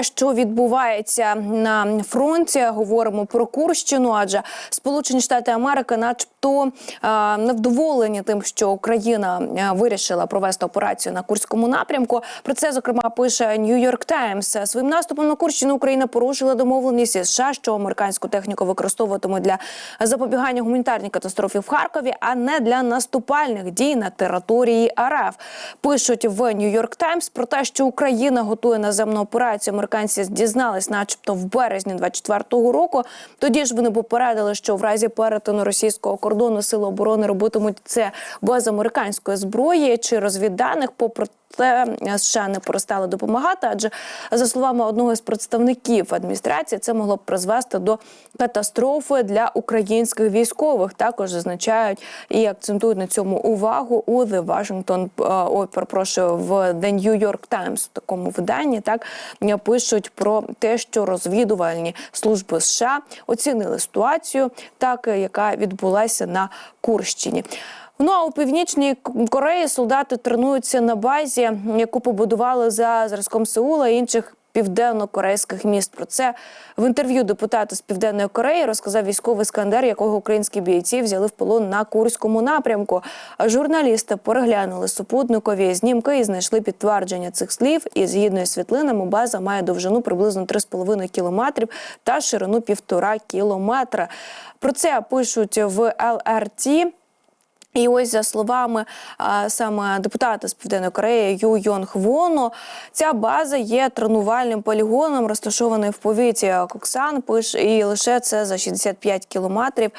Що відбувається на фронті? Говоримо про Курщину, адже Сполучені Штати Америки, начебто, невдоволені тим, що Україна вирішила провести операцію на Курському напрямку. Про це зокрема пише New York Times. Своїм наступом на Курщину Україна порушила домовленість із США, що американську техніку використовуватимуть для запобігання гуманітарній катастрофі в Харкові, а не для наступальних дій на території РФ. Пишуть в New York Times про те, що Україна готує наземну операцію. Американці дізнались, начебто, в березні 24-го року. Тоді ж вони попередили, що в разі перетину російського кордону сили оборони робитимуть це без американської зброї чи розвідданих, попри те, США не перестали допомагати, адже за словами одного з представників адміністрації, це могло б призвести до катастрофи для українських військових. Також зазначають і акцентують на цьому увагу у The Washington, е, ой, перепрошую, в The New York Times, в такому виданні. Так пишуть про те, що розвідувальні служби США оцінили ситуацію, так яка відбулася на Курщині. Ну а у північній Кореї солдати тренуються на базі, яку побудували за зразком Сеула і інших південно-корейських міст. Про це в інтерв'ю депутата з південної Кореї розказав військовий скандер, якого українські бійці взяли в полон на курському напрямку. Журналісти переглянули супутникові знімки і знайшли підтвердження цих слів. І згідно із світлинами, база має довжину приблизно 3,5 кілометрів та ширину півтора кілометра. Про це пишуть в ЛРТ. І ось за словами а, саме депутата з південної Кореї Ю Йонг Вону, ця база є тренувальним полігоном, розташований в повіті Коксан. Пише і лише це за 65 кілометрів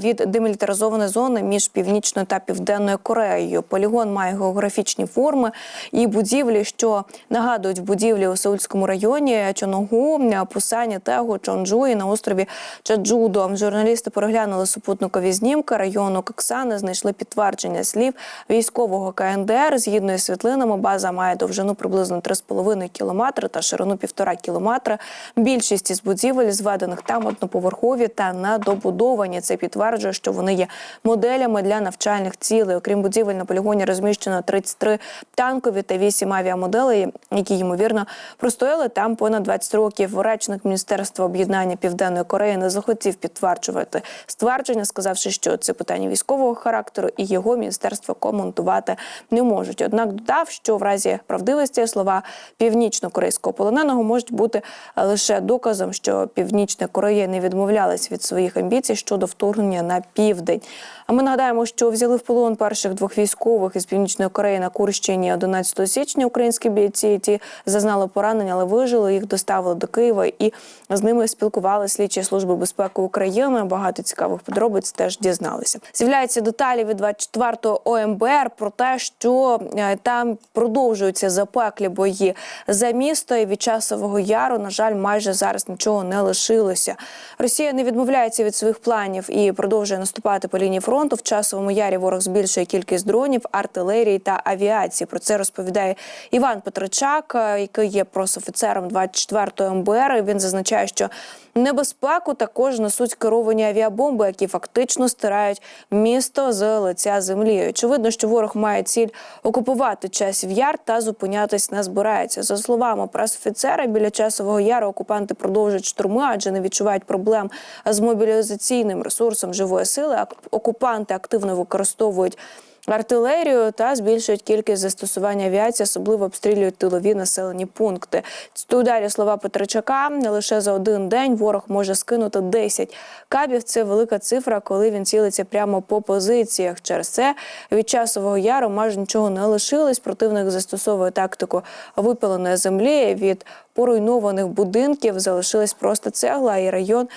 від демілітаризованої зони між північною та південною Кореєю. Полігон має географічні форми і будівлі, що нагадують будівлі у Сеульському районі Чоногу, Пусані, Тегу, Чонджу і на острові Чаджудо. Журналісти переглянули супутникові знімки району Коксани, знайшли підтвердження слів військового КНДР. Згідно із світлинами, база має довжину приблизно 3,5 кілометри та ширину 1,5 кілометра. Більшість із будівель, зведених там одноповерхові та недобудовані. Це підтверджує, що вони є моделями для навчальних цілей. Окрім будівель на полігоні розміщено 33 танкові та 8 авіамоделей, які ймовірно простояли там понад 20 років. Речник міністерства об'єднання Південної Кореї не захотів підтверджувати ствердження, сказавши, що це питання військового характеру і його міністерство коментувати не можуть. Однак додав, що в разі правдивості слова північно-корейського полоненого можуть бути лише доказом, що Північна Корея не відмовлялась від своїх амбіцій щодо вторгнення на південь. А ми нагадаємо, що взяли в полон перших двох військових із північної Кореї на Курщині 11 січня. Українські бійці ті зазнали поранення, але вижили. Їх доставили до Києва і з ними спілкували слідчі служби безпеки України. Багато цікавих подробиць теж дізналися. З'являються деталі від 24-го ОМБР про те, що е, там продовжуються запеклі бої за місто. І від часового яру, на жаль, майже зараз нічого не лишилося. Росія не відмовляється від своїх планів і продовжує наступати по лінії фронту. В часовому ярі ворог збільшує кількість дронів, артилерії та авіації. Про це розповідає Іван Петричак, е, який є прософіцером 24-го МБР. Він зазначає, що небезпеку також несуть керовані авіабомби, які фактично стирають місто з лиця землі. Очевидно, що ворог має ціль окупувати часів яр та зупинятись не збирається. За словами пресофіцера, біля часового яру окупанти продовжують штурми, адже не відчувають проблем з мобілізаційним ресурсом живої сили. Окупанти активно використовують. Артилерію та збільшують кількість застосування авіації, особливо обстрілюють тилові населені пункти. Тут далі слова Петричака не лише за один день ворог може скинути 10 кабів. Це велика цифра, коли він цілиться прямо по позиціях. Через це від часового яру майже нічого не лишилось. Противник застосовує тактику випаленої землі. Від поруйнованих будинків залишилась просто цегла і район.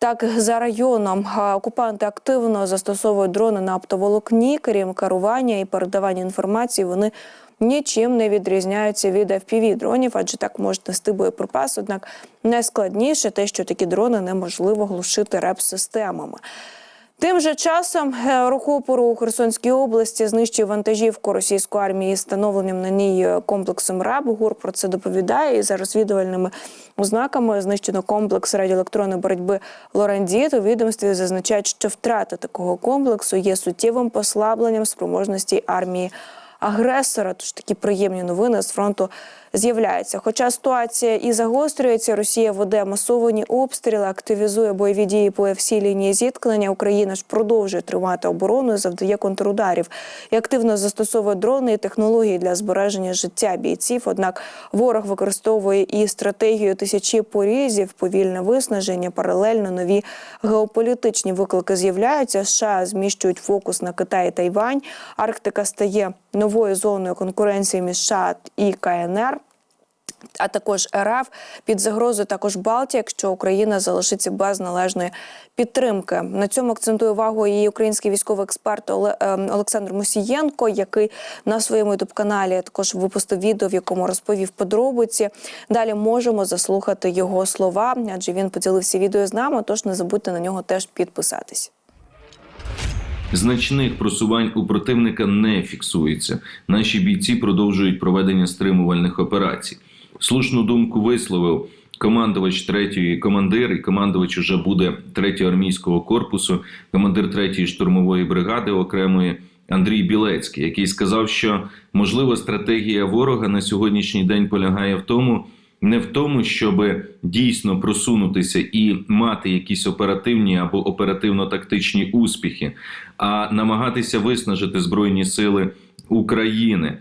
Так, за районом окупанти активно застосовують дрони на оптоволокні, крім керування і передавання інформації. Вони нічим не відрізняються від fpv дронів, адже так можуть нести боєприпас. Однак найскладніше те, що такі дрони неможливо глушити реп-системами. Тим же часом е, рухопору у Херсонській області знищує вантажівку російської армії з встановленням на ній комплексом РАБ. ГУР про це доповідає. І за розвідувальними ознаками знищено комплекс радіоелектронної боротьби Лорандіт. У відомстві зазначають, що втрата такого комплексу є суттєвим послабленням спроможності армії агресора. Тож такі приємні новини з фронту з'являються. Хоча ситуація і загострюється, Росія веде масовані обстріли, активізує бойові дії по всій лінії зіткнення. Україна ж продовжує тримати оборону, і завдає контрударів і активно застосовує дрони і технології для збереження життя бійців. Однак ворог використовує і стратегію тисячі порізів, повільне виснаження, паралельно нові геополітичні виклики з'являються. США зміщують фокус на Китай і Тайвань. Арктика стає новою зоною конкуренції між США і КНР. А також РФ під загрозою також Балтія, якщо Україна залишиться без належної підтримки. На цьому акцентує увагу і український військовий експерт ем, Олександр Мусієнко, який на своєму ютуб каналі також випустив відео, в якому розповів подробиці. Далі можемо заслухати його слова, адже він поділився відео з нами. Тож не забудьте на нього теж підписатись. Значних просувань у противника не фіксується. Наші бійці продовжують проведення стримувальних операцій. Слушну думку висловив командувач 3-ї командир, і командувач уже буде 3-го армійського корпусу, командир 3-ї штурмової бригади окремої Андрій Білецький, який сказав, що можливо стратегія ворога на сьогоднішній день полягає в тому, не в тому, щоб дійсно просунутися і мати якісь оперативні або оперативно-тактичні успіхи, а намагатися виснажити збройні сили України.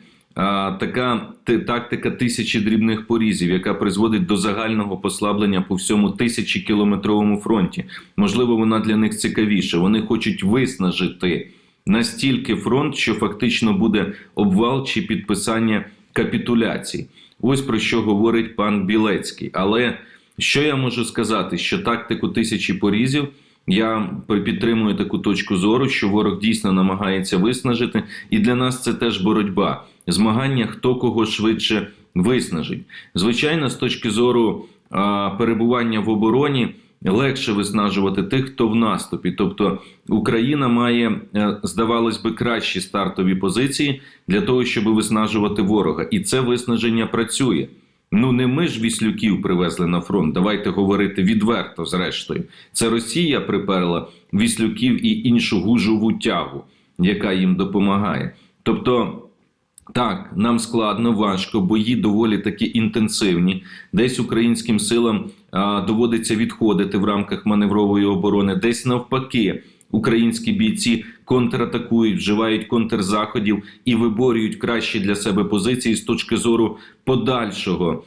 Така тактика тисячі дрібних порізів, яка призводить до загального послаблення по всьому тисячікілометровому фронті. Можливо, вона для них цікавіша. Вони хочуть виснажити настільки фронт, що фактично буде обвал чи підписання капітуляцій. Ось про що говорить пан Білецький. Але що я можу сказати? Що тактику тисячі порізів я підтримую таку точку зору, що ворог дійсно намагається виснажити, і для нас це теж боротьба, змагання, хто кого швидше виснажить. Звичайно, з точки зору а, перебування в обороні. Легше виснажувати тих, хто в наступі. Тобто Україна має, е, здавалось би, кращі стартові позиції для того, щоб виснажувати ворога, і це виснаження працює. Ну не ми ж віслюків привезли на фронт. Давайте говорити відверто. Зрештою, це Росія приперла віслюків і іншу гужову тягу, яка їм допомагає. Тобто. Так, нам складно, важко, бої доволі таки інтенсивні. Десь українським силам а, доводиться відходити в рамках маневрової оборони, десь навпаки. Українські бійці контратакують, вживають контрзаходів і виборюють кращі для себе позиції з точки зору подальшого,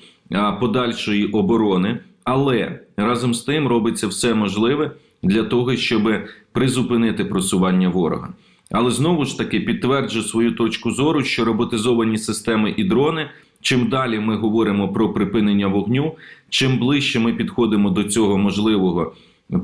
подальшої оборони. Але разом з тим робиться все можливе для того, щоб призупинити просування ворога. Але знову ж таки підтверджую свою точку зору, що роботизовані системи і дрони. Чим далі ми говоримо про припинення вогню, чим ближче ми підходимо до цього можливого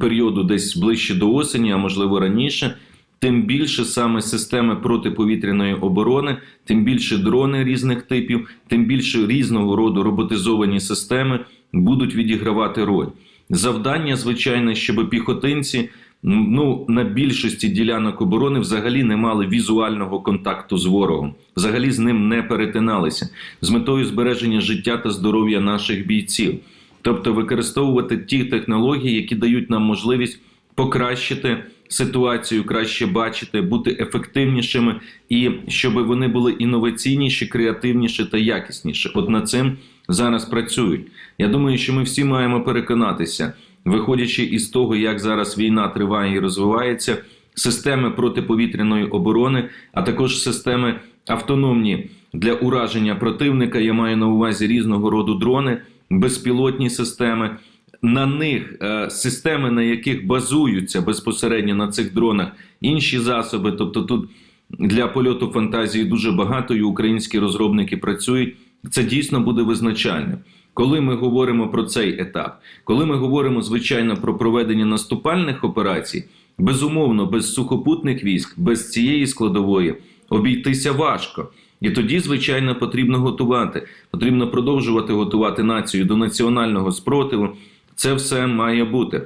періоду, десь ближче до осені, а можливо раніше, тим більше саме системи протиповітряної оборони, тим більше дрони різних типів, тим більше різного роду роботизовані системи будуть відігравати роль. Завдання, звичайно, щоб піхотинці ну на більшості ділянок оборони взагалі не мали візуального контакту з ворогом, взагалі з ним не перетиналися з метою збереження життя та здоров'я наших бійців, тобто використовувати ті технології, які дають нам можливість покращити ситуацію, краще бачити, бути ефективнішими, і щоб вони були інноваційніші, креативніші та якісніші. От над цим зараз працюють. Я думаю, що ми всі маємо переконатися, виходячи із того, як зараз війна триває і розвивається, системи протиповітряної оборони, а також системи автономні для ураження противника. Я маю на увазі різного роду дрони, безпілотні системи. На них е, системи, на яких базуються безпосередньо на цих дронах інші засоби. Тобто, тут для польоту фантазії дуже багато, і українські розробники працюють. Це дійсно буде визначальним. Коли ми говоримо про цей етап, коли ми говоримо звичайно про проведення наступальних операцій, безумовно, без сухопутних військ, без цієї складової обійтися важко. І тоді, звичайно, потрібно готувати. Потрібно продовжувати готувати націю до національного спротиву. Це все має бути.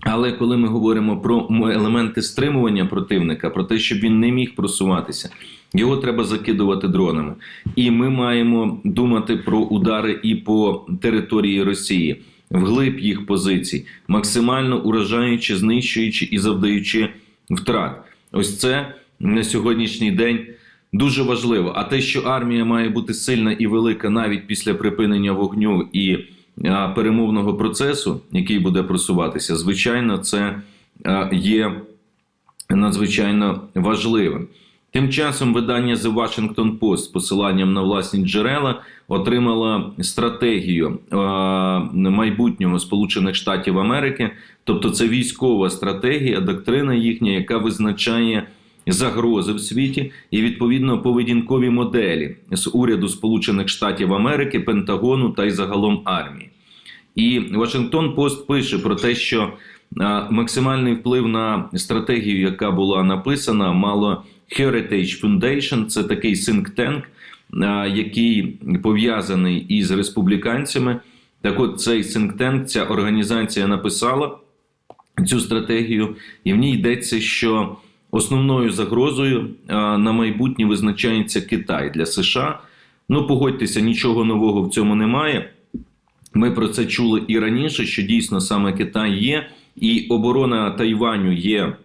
Але коли ми говоримо про елементи стримування противника, про те, щоб він не міг просуватися, його треба закидувати дронами. І ми маємо думати про удари і по території Росії, вглиб їх позицій, максимально уражаючи, знищуючи і завдаючи втрат. Ось це на сьогоднішній день дуже важливо. А те, що армія має бути сильна і велика навіть після припинення вогню і перемовного процесу, який буде просуватися, звичайно, це є надзвичайно важливим. Тим часом видання The Washington Post з посиланням на власні джерела отримало стратегію майбутнього Сполучених Штатів Америки, тобто це військова стратегія, доктрина їхня, яка визначає загрози в світі і відповідно поведінкові моделі з уряду Сполучених Штатів Америки, Пентагону та й загалом армії. І Вашингтон Пост пише про те, що максимальний вплив на стратегію, яка була написана, мало Heritage Foundation, це такий tank, який пов'язаний із республіканцями. Так от цей tank, ця організація написала цю стратегію, і в ній йдеться, що основною загрозою на майбутнє визначається Китай для США. Ну, погодьтеся, нічого нового в цьому немає. Ми про це чули і раніше, що дійсно саме Китай є, і оборона Тайваню є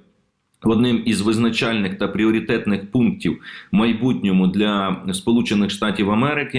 одним із визначальних та пріоритетних пунктів майбутньому для Сполучених Штатів Америки.